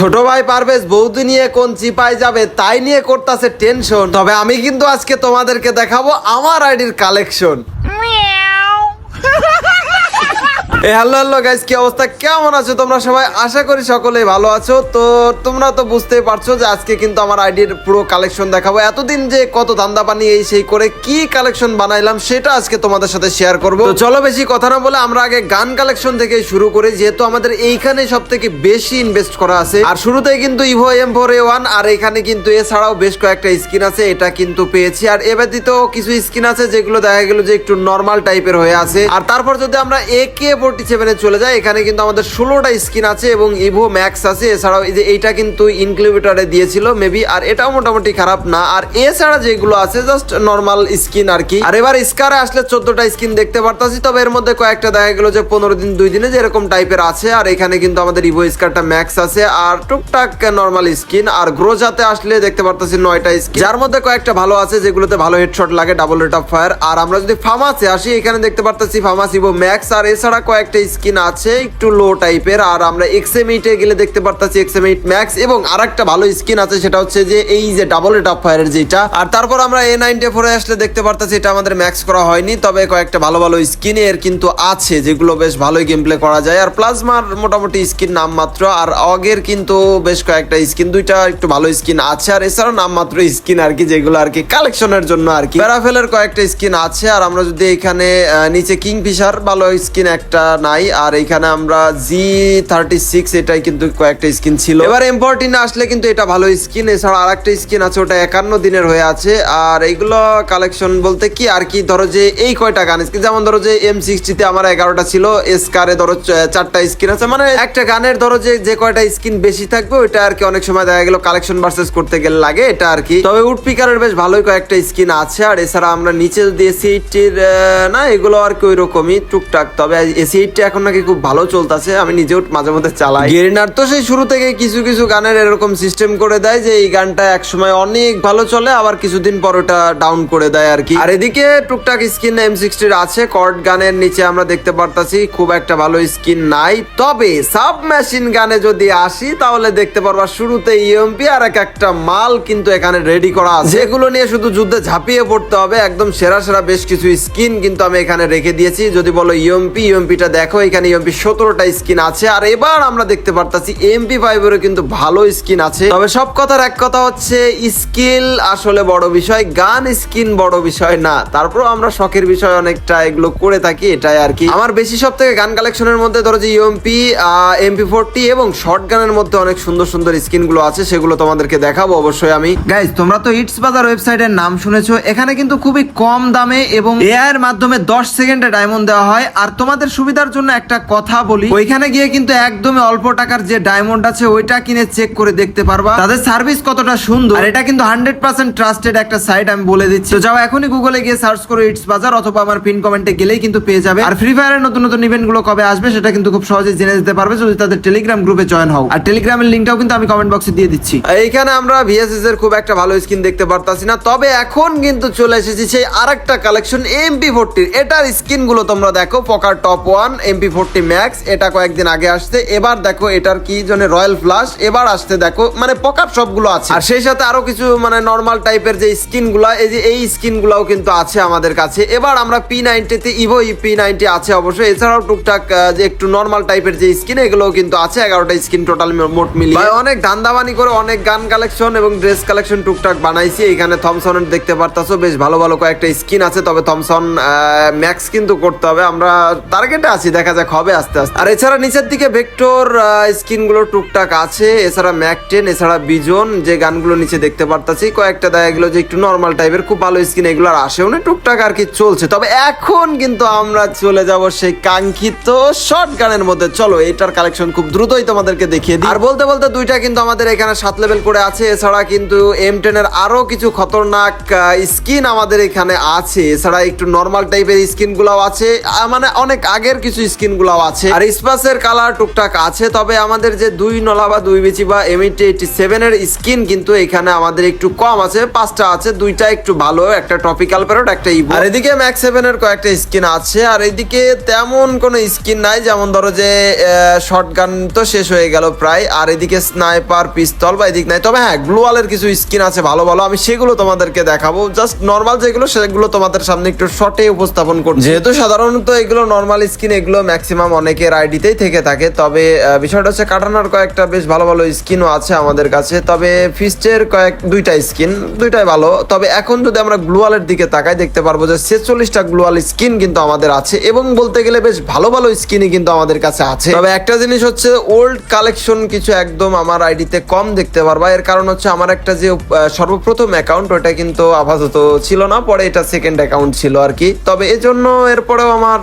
ছোট ভাই পারভেজ বৌদি নিয়ে কোন চিপায় যাবে, তাই নিয়ে করতেছে টেনশন তবে আমি কিন্তু আজকে তোমাদেরকে দেখাবো আমার আইডির কালেকশন হ্যালো হ্যালো গাইস কি অবস্থা? কেমন আছো তোমরা সবাই? আশা করি সকলেই ভালো আছো। তো তোমরা তো বুঝতেই পারছ যে আজকে কিন্তু আমার আইডির পুরো কালেকশন দেখাবো। এতদিন যে কত ধান্দা পানি এই সেই করে কি কালেকশন বানাইলাম সেটা আজকে তোমাদের সাথে শেয়ার করব। চলো বেশি কথা না বলে আমরা আগে গান কালেকশন থেকে শুরু করি, যেহেতু আমাদের এইখানে সব থেকে বেশি ইনভেস্ট করা আছে। আর শুরুতেই কিন্তু evo M four A one আর এখানে কিন্তু এছাড়াও বেশ কয়েকটা স্কিন আছে, এটা কিন্তু পেয়েছি। আর এ ব্যতীত কিছু স্কিন আছে যেগুলো দেখা গেল যে একটু নর্মাল টাইপের হয়ে আছে। আর তারপর যদি আমরা এ কে ফোর্টি সেভেনে চলে যাই এখানে কিন্তু আমাদের ষোলোটা স্কিন আছে এবং ইভো ম্যাক্স আছে। এছাড়াও এই যে এইটা কিন্তু ইনক্লিউটারে দিয়েছিল, মেবি। আর এটাও মোটামুটি খারাপ না। আর এছাড়া যেগুলো আছে, জাস্ট নর্মাল স্কিন আর কি। আর এবার স্কারে আসলে চোদ্দটা স্কিন দেখতে পারতাছি, তবে এর মধ্যে কয়েকটা দেখা গেল যে পনেরো দিন, দুই দিনে যেরকম টাইপের আছে। আর এখানে কিন্তু আমাদের ইভো স্কারটা ম্যাক্স আছে। আর টুকটাক নর্মাল স্কিন। আর গ্রোজাতে আসলে দেখতে পারতাছি নয়টা স্কিন। যার মধ্যে কয়েকটা ভালো আছে, যেগুলোতে ভালো হেডশট লাগে, ডাবল রেট অফ ফায়ার। আর আমরা যদি ফার্মাসে আসি, এখানে দেখতে পারতাছি ফার্মাস ইভো ম্যাক্স। আর এছাড়া কয়েকটা স্কিন আছে, একটু লো টাইপের আর আমরা এক্সএমইটে গেলে দেখতে পারতাছি এক্সএমইট ম্যাক্স এবং আরেকটা ভালো স্কিন আছে, সেটা হচ্ছে যে এই যে ডাবল রেট অফ ফায়ারের যেটা। আর তারপর আমরা এ নাইনটি ফোরে আসলে দেখতে পারতাছি, এটা আমাদের ম্যাক্স করা হয়নি, তবে কয়েকটা ভালো ভালো স্কিন এর কিন্তু আছে, যেগুলো বেশ ভালোই গেম প্লে করা যায়। আর প্লাজমার মোটামুটি স্কিন নামমাত্র, আর অগের কিন্তু বেশ কয়েকটা স্কিন দুইটা একটু ভালো স্কিন আছে, আর এছাড়াও নামমাত্র স্কিন আর কি, যেগুলো আর কি কালেকশনের জন্য আর কি। প্যারাফেলের কয়েকটা স্কিন আছে, আর আমরা যদি এখানে নিচে কিং ফিশার ভালো স্কিন একটা নাই, আর এখানে আমরা জি থার্টি সিক্স এটাই কিন্তু কয়েকটা স্কিন ছিল। এবার এম্পোর্টিনে আসলে কিন্তু এটা ভালো স্কিন এছাড়া আর একটা স্কিন আছে, ওটা একান্ন দিনের হয়ে আছে। আর এইগুলো কালেকশন বলতে কি, আর কি ধরো যে এই কয়টা গান স্কিন যেমন ধরো যে এম সিক্সটিতে আমার এগারোটা ছিল এসকারে ধরো চারটা স্কিন আছে। মানে একটা গানের ধরো যে যে কয়টা স্কিন বেশি থাকবে, ওইটা আর কি অনেক সময় দেখা গেল কালেকশন ভার্সেস করতে গেলে লাগে, এটা আর কি। তবে উড পিকারের বেশ ভালোই কয়েকটা স্কিন আছে, আর এছাড়া আমরা নিচে যদি এসি এইটটির না, এগুলো আর কি ওই রকমই টুকটাক। তবে এসি এইটটি এখন নাকি খুব ভালো চলতেছে, আমি নিজেও মাঝে মধ্যে চালাই। গেরিনার তো সেই শুরু থেকে কিছু কিছু গানের এরকম সিস্টেম করে দেয় যে এই গানটা একসময় অনেক ভালো চলে, আবার কিছুদিন পর ওটা ডাউন করে দেয় আর কি। আর এদিকে টুকটাক স্কিন এম সিক্সটির আছে কর্ড গানের নিচে আমরা দেখতে পারতাছি, খুব একটা ভালো স্কিন নাই। তবে সাব মেশিন গানে যদি আসি, তাহলে দেখতে পারবা শুরুতে ইএমপি আর এক একটা মাল কিন্তু এখানে রেডি করা আছে। যেগুলো নিয়ে শুধু যুদ্ধে ঝাঁপিয়ে পড়তে হবে, একদম সেরা সেরা বেশ কিছু স্কিন কিন্তু আমি এখানে রেখে দিয়েছি। যদি বলো ইএমপি ইএমপিটা দেখো, এখানে ইএমপি সতেরোটা স্কিন আছে। আর এবার আমরা দেখতে পারতাছি এমপি ফাইভেরও কিন্তু ভালো স্কিন আছে। তবে সব কথার এক কথা হচ্ছে, স্কিল আসলে বড় বিষয়, গান স্কিন বড় বিষয় না। তারপর আমরা শখের বিষয় অনেকটা এগুলো করে থাকি, এটাই আর কি। আমার বেশি সব থেকে গান কালেকশনের মধ্যে ধরো যে ইএমপি এমপি ফোরটি এবং শর্ট গানের মধ্যে অনেক সুন্দর সুন্দর স্কিনগুলো আছে, সেগুলো তোমাদেরকে দেখাবো অবশ্যই আমি। গাইজ তোমরা তো ইটস বাজার ওয়েবসাইটের নাম শুনেছো। এখানে কিন্তু খুবই কম দামে এবং এআই এর মাধ্যমে দশ সেকেন্ডে ডায়মন্ড দেওয়া হয়। আর তোমাদের সুবিধার জন্য একটা কথা বলি। ওইখানে গিয়ে কিন্তু একদমই অল্প টাকার যে ডায়মন্ড আছে, ওইটা কিনে চেক করে দেখতে পারবা। তাদের সার্ভিস কতটা সুন্দর। আর এটা কিন্তু হান্ড্রেড পার্সেন্ট ট্রাস্টেড একটা সাইট আমি বলে দিচ্ছি। যাও এখনই গুগলে গিয়ে সার্চ করো ইটস বাজার অথবা আমার পিন কমেন্টে গেলেই কিন্তু পেয়ে যাবে। আর ফ্রি ফায়ারের নতুন নতুন ইভেন্টগুলো কবে আসবে, সেটা কিন্তু খুব সহজে জেনে যেতে পারবে যদি তাদের টেলিগ্রাম গ্রুপে জয়েন হও। আর টেলিগ্রামের লিঙ্কটাও কিন্তু আমি কমেন্ট বক্সে দিয়ে দিচ্ছি। এইখানে আমরা ভিএসএস এর খুব একটা ভালো স্কিন দেখতে পারতাছি না, তবে এখন কিন্তু চলে এসেছি সেই আরেকটা কালেকশন এমপি ফোরটির এটার স্কিনগুলো তোমরা দেখো পকার top one MP forty max এটা কয়েকদিন আগে আসছে। এবার দেখো এটার কি জন্য রয়্যাল ফ্লাশ এবার আসতে দেখো মানে পকার সবগুলো আছে। আর সেই সাথে আরও কিছু মানে নর্মাল টাইপের যে স্কিনগুলা এই যে এই স্কিন গুলাও কিন্তু আছে আমাদের কাছে। এবার আমরা পি নাইনটিতে ইভো পি নাইনটি আছে অবশ্যই। এছাড়াও টুকটাক যে একটু নর্মাল টাইপের যে স্কিন এগুলোও কিন্তু আছে। এগারোটা স্কিন টোটাল মোট মিলিয়ে। অনেক ধান্দাবানি করে অনেক গান কালেকশন এবং ড্রেস কালেকশন টুকটাক বানাইছি। এখানে থমসনের দেখতে পারতাছো বেশ ভালো ভালো কয়েকটা স্কিন আছে। তবে থমসন ম্যাক্স কিন্তু করতে হবে। আমরা টার্গেটে আছি, দেখা যাক হবে আস্তে আস্তে। আর এছাড়া নিচের দিকে ভেক্টর স্কিনগুলো টুকটাক আছে, এছাড়া ম্যাকটেন, এছাড়া বিজন, যে গানগুলো নিচে দেখতে পারতাছি, কয়েকটা দেখা গেলো যে একটু নর্মাল টাইপের খুব ভালো স্কিন এগুলো আর আসেও না, টুকটাক আর কি চলছে। তবে এখন কিন্তু আমরা চলে যাব সেই কাঙ্ক্ষিত শর্ট গানের মধ্যে। চলো, এটার কালেকশন খুব দ্রুতই তোমাদেরকে দেখিয়ে দিই। আর বলতে বলতে দুইটা কিন্তু আমাদের এখানে সাত লেভেল করে আছে, এছাড়া কিন্তু এম টেনের আরও কিছু খতরনাক স্কিন আমাদের এখানে আছে। এছাড়া একটু নর্মাল টাইপের স্কিন গুলাও আছে মানে অনেক আগের কিছু স্কিনগুলো আছে। আর স্পাসের কালার টুকটাক আছে, তবে আমাদের যে দুই নলা বা দুই বিচি বা এমএটি এইটি সেভেন এর স্কিন কিন্তু এখানে আমাদের একটু কম আছে, পাঁচটা আছে, দুইটা একটু ভালো, একটা টপিক্যাল প্যারট একটা ইভো আর এদিকে ম্যাক্স সেভেন এর কয়েকটা স্কিন আছে, আর এদিকে তেমন কোনো স্কিন নাই, যেমন ধরো যে শর্ট গান তো শেষ হয়ে গেল প্রায়, আর এদিকে স্নাইপার পিস্তল বা এদিক নাই। তবে হ্যাঁ গ্লোয়ালের কিছু স্কিন আছে, ভালো ভালো, আমি সেগুলো তোমাদেরকে দেখাবো। জাস্ট নর্মাল যেগুলো, সেগুলো তোমাদের সামনে একটু শর্টে উপস্থাপন করছি। যেহেতু সাধারণত এগুলো নর্মাল স্কিন এগুলো ম্যাক্সিমাম অনেকের আইডিতেই থেকে থাকে। তবে বিষয়টা হচ্ছে কাটানোর কয়েকটা বেশ ভালো ভালো স্কিনও আছে আমাদের কাছে। তবে ফিস্টের কয়েক, দুইটা স্কিন দুইটাই ভালো। তবে এখন যদি আমরা গ্লোয়ালের দিকে তাকাই, দেখতে পারব যে ছেচল্লিশটা গ্লোয়াল স্কিন কিন্তু আমাদের আছে এবং বলতে গেলে বেশ ভালো ভালো স্কিনই কিন্তু আমাদের কাছে আছে। তবে একটা জিনিস হচ্ছে ওল্ড কালেকশন কিছু একদম আমার আইডিতে কম দেখতে পারবা। এর কারণ হচ্ছে আমার একটা যে সর্বপ্রথম অ্যাকাউন্ট ওটা কিন্তু আপাতত ছিল না। পরে এটা সেকেন্ড অ্যাকাউন্ট ছিল আর কি তবে এজন্য এরপরেও আমার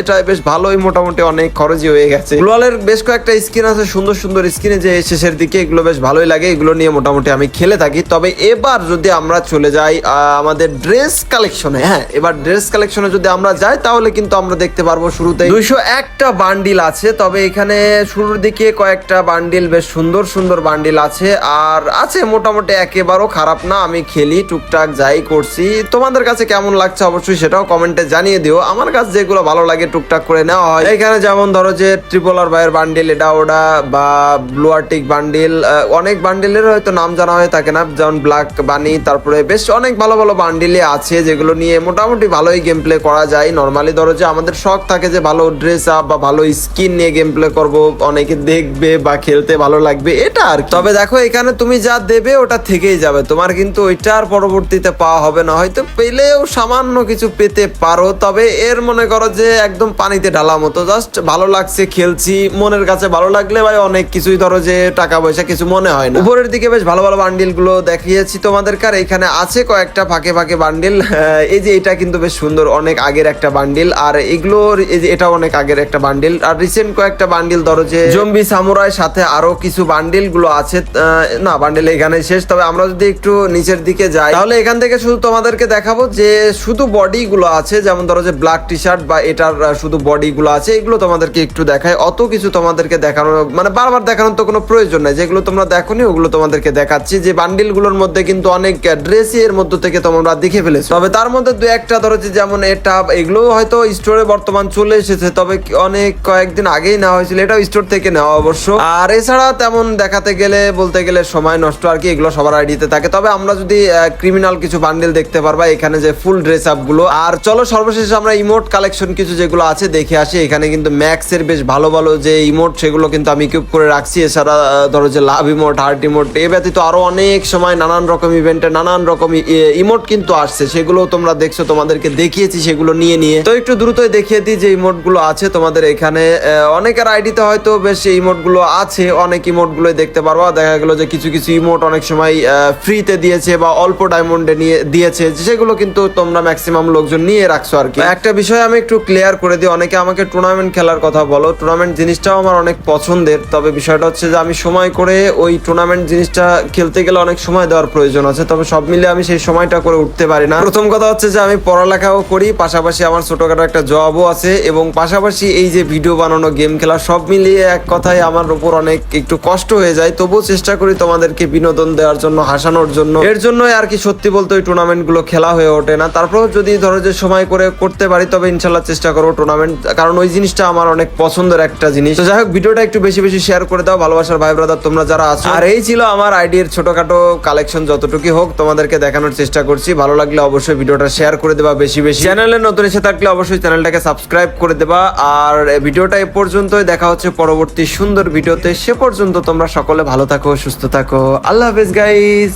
এটা বেশ ভালোই মোটামুটি অনেক খরচই হয়ে গেছে। গ্লোয়ালের বেশ কয়েকটা স্কিন আছে, সুন্দর সুন্দর স্কিনে যে শেষের দিকে, এগুলো বেশ ভালোই লাগে। এগুলো নিয়ে মোটামুটি আমি খেলে থাকি। তবে এবার যদি আমরা চলে যাই আমাদের ড্রেস কালেকশনে হ্যাঁ এবার ড্রেস কালেকশনে যদি আমরা যাই, তাহলে কিন্তু আমরা দেখতে পারব শুরুতে দুইশো একটা বান্ডিল আছে। তবে এখানে শুরুর দিকে কয়েকটা বান্ডিল বেশ সুন্দর সুন্দর বান্ডিল আছে। আর আছে মোটামুটি একেবারেও খারাপ না, আমি খেলি, টুকটাক যাই করছি। তোমাদের কাছে কেমন লাগছে অবশ্যই সেটাও কমেন্টে জানিয়ে দিও। আমার কাছে যেগুলো ভালো লাগে, টুকটাক করে নেওয়া হয়। এখানে যেমন ধরো যে ট্রিপল আর বাইয়ের বান্ডিল এটা ওটা বা ব্লু আর্টিক বান্ডিল অনেক বান্ডিলের হয়তো নাম জানা হয়ে থাকে না। যেমন ব্ল্যাক বানি তারপরে বেশ অনেক ভালো ভালো বান্ডিলে আছে যেগুলো নিয়ে মোটামুটি ভালোই গেম প্লে করা যায়। নর্মালি ধরো যে আমাদের শখ থাকে যে ভালো ড্রেস আপ বা ভালো স্কিন নিয়ে গেম প্লে করব, অনেকে দেখবে বা খেলতে ভালো লাগবে, এটা আর তবে দেখো, এখানে তুমি যা দেবে ওটা থেকেই যাবে। তোমার কিন্তু ওইটার পরবর্তীতে পাওয়া হবে না। হয়তো পেলেও সামান্য কিছু পেতে পারো, তবে এর মনে করো যে একদম পানিতে ঢালা মতো। জাস্ট ভালো লাগছে খেলছি মনের কাছে ভালো লাগলে ভাই অনেক কিছুই ধরো যে টাকা পয়সা কিছু মনে হয় না। উপরের দিকে বেশ ভালো ভালো বান্ডিলগুলো দেখিয়েছি তোমাদের কার এখানে আছে কয়েকটা ফাঁকে ফাঁকে বান্ডিল এই যে এটা কিন্তু বেশ সুন্দর অনেক আগের একটা বান্ডিল আর এগুলোর এই যে এটা অনেক আগের একটা বান্ডিল আর রিসেন্ট কয়েকটা বান্ডিল ধরো যে জম্বি সামুরাই সাথে আরও কিছু বান্ডিলগুলো আছে না বান্ডিল এখানে শেষ। তবে আমরা যদি একটু নিচের দিকে যাই তাহলে এখান থেকে শুধু তোমাদেরকে দেখাবো যে শুধু বডি গুলো আছে যেমন ধরো যে ব্ল্যাক টি শার্ট বা এটার শুধু বডি গুলো আছে, এগুলো তোমাদেরকে একটু দেখায় অত কিছু তোমাদেরকে দেখানো মানে বারবার দেখানোর তো কোনো প্রয়োজন নাই। যেগুলো তোমরা দেখো নি ওগুলো তোমাদেরকে দেখাচ্ছি যে বান্ডিলগুলোর মধ্যে কিন্তু অনেক ড্রেসই এর মধ্যে থেকে তোমরা দেখে ফেলেছো। তবে তার মধ্যে দু একটা ধরো যেমন এটা এগুলো হয়তো স্টোরে বর্তমান চলে এসেছে, তবে অনেক কয়েকদিন আগেই নেওয়া হয়েছিল, এটাও স্টোর থেকে নেওয়া অবশ্য। আর এছাড়া তেমন দেখাতে গেলে, বলতে গেলে সময় নষ্ট আর কি, এগুলো সবার আইডিতে থাকে। তবে আমরা যদি ক্রিমিনাল কিছু বান্ডিল দেখতে পারবা, এখানে যে ফুল ড্রেস আপগুলো। আর চলো সর্বশেষ আমরা ইমোট কালেকশন কিছু যেগুলো আছে দেখে আসি, এখানে কিন্তু ম্যাক্স এর বেশ ভালো ভালো যে ইমোট সেগুলো কিন্তু আমি কিউব করে রাখছি। এছাড়া ধরো যে লাভ ইমোট, হার্ট ইমোট, এ ব্যতীত আরও অনেক সময় নানান রকম ইভেন্টে নানান রকম ইমোট কিন্তু আসছে। সেগুলো তোমরা দেখছ, তোমাদেরকে দেখিয়েছি সেগুলো নিয়ে নিয়ে। তো একটু দ্রুতই দেখিয়ে দিই যে ইমোটগুলো আছে তোমাদের এখানে। অনেকের আইডিতে হয়তো বেশ ইমোটগুলো আছে, অনেক ইমোটগুলো দেখতে পারবা। দেখা গেলো যে কিছু কিছু ইমোট অনেক সময় ফ্রিতে দিয়েছে বা অল্প ডায়মন্ডে নিয়ে দিয়েছে। সেগুলো কিন্তু তোমরা ম্যাক্সিমাম লোকজন নিয়ে রাখছো আর কি। একটা বিষয় আমি একটু ক্লিয়ার করে দিই, অনেকে আমাকে টুর্নামেন্ট খেলার কথা বলো। টুর্নামেন্ট জিনিসটাও আমার অনেক পছন্দের। তবে বিষয়টা হচ্ছে যে আমি সময় করে ওই টুর্নামেন্ট জিনিসটা খেলতে গেলে অনেক সময় দেওয়ার প্রয়োজন আছে। তবে সব মিলে আমি সেই সময়টা করে উঠতে পারি না। প্রথম কথা হচ্ছে যে আমি পড়ালেখাও করি, পাশাপাশি আমার ছোটখাটো একটা জবও আছে এবং পাশাপাশি এই যে ভিডিও বানানো গেম খেলা সব মিলিয়ে এক কথায় আমার উপর অনেক একটু কষ্ট হয়ে যায়। তবুও চেষ্টা করি তোমাদেরকে বিনোদন দেওয়ার জন্য, হাসানোর জন্য। এর জন্যই আর কি সত্যি বলতে ওই টুর্নামেন্টগুলো খেলা হয়ে ওঠে না। তারপর যদি ধরো যে সময় করে করতে পারি, তবে ইনশাল্লাহ চেষ্টা করব টুর্নামেন্ট কারণ ওই জিনিসটা আমার অনেক পছন্দের একটা জিনিস। তো যাই হোক, ভিডিওটা একটু বেশি বেশি শেয়ার করে দাও, ভালোবাসার ভাই ব্রাদার তোমরা যারা আছো। আর এই ছিল আমার আইডির ছোটখাটো কালেকশন যতটুকু হোক, তোমাদেরকে দেখানোর চেষ্টা করছি। ভালো লাগলে অবশ্যই ভিডিওটা শেয়ার করে দেবা বেশি বেশি। চ্যানেলে নতুন এসে থাকলে অবশ্যই চ্যানেলটাকে সাবস্ক্রাইব করে দেবা। আর ভিডিওটা এ পর্যন্তই, দেখা হচ্ছে পরবর্তী সুন্দর ভিডিওতে। সে পর্যন্ত তোমরা সকলে ভালো থাকো, সুস্থ থাকো। আল্লাহ হাফেজ গাইস